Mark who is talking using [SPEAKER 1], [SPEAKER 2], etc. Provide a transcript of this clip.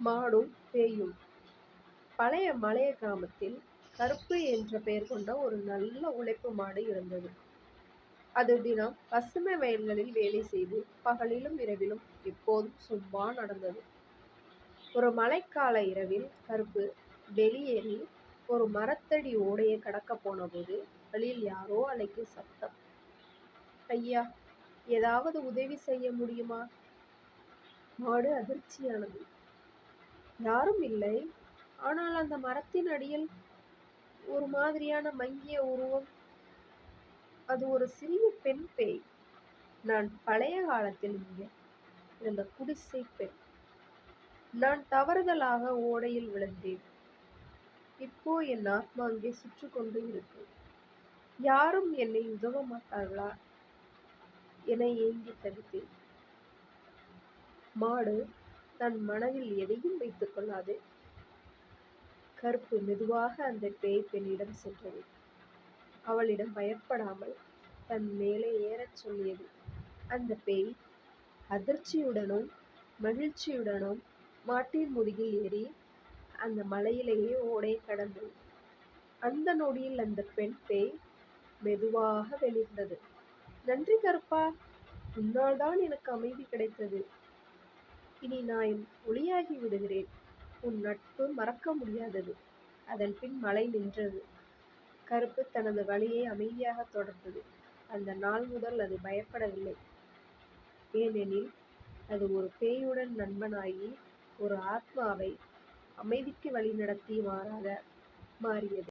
[SPEAKER 1] மாடும் பேயும் பழைய மலைய கிராமத்தில் கருப்பு என்ற பெயர் கொண்ட ஒரு நல்ல உழைப்பு மாடு இருந்தது. அது தினம் பசுமை வயல்களில் வேலை செய்து பகலிலும் இரவிலும் எப்போதும் சும்மா நடந்தது. ஒரு மழைக்கால இரவில் கருப்பு வெளியேறி ஒரு மரத்தடி ஓடையை கடக்கப் போனபோது வழியில் யாரோ அழைக்கும் சத்தம். ஐயா! ஏதாவது உதவி செய்ய முடியுமா? மாடு அதிர்ச்சியானது. யாரும் இல்லை. ஆனால் அந்த மரத்தின் அடியில் ஒரு மாதிரியான மங்கிய உருவம். அது ஒரு சிறிய பெண் பேய். நான் பழைய காலத்தில் இங்கே இருந்த குடிசை பெண். நான் தவறுதலாக ஓடையில் விழுந்தேன். இப்போ என் ஆத்மா அங்கே சுற்றிக் கொண்டு இருக்கு. யாரும் என்னை உதவ மாட்டார்களா? என ஏங்கித் தவித்தேன். மாடு தன் மனதில் எதையும் வைத்துக் கொள்ளாது. கருப்பு மெதுவாக அந்த பேய் பெண்ணிடம் சென்றது. அவளிடம் பயப்படாமல் தன் மேலே ஏறச் சொல்லியது. அந்த பேய் அதிர்ச்சியுடனும் மகிழ்ச்சியுடனும் மாட்டின் முதுகில் ஏறி அந்த மலையிலேயே ஓடை கடந்தது. அந்த நொடியில் அந்த பெண் பேய் மெதுவாக வெளிர்ந்தது. நன்றி கருப்பா! உன்னால்தான் எனக்கு அமைதி கிடைத்தது. இனி நான் ஒளியாகி விடுகிறேன். உன் நட்பு மறக்க முடியாதது. அதன்பின் மழை நின்றது. கருப்பு தனது வழியை அமைதியாக தொடர்ந்தது. அந்த நாள் முதல் அது பயப்படவில்லை. ஏனெனில் அது ஒரு பேயுடன் நண்பனாகி ஒரு ஆத்மாவை அமைதிக்கு வழிநடத்தியவராக மாறியது.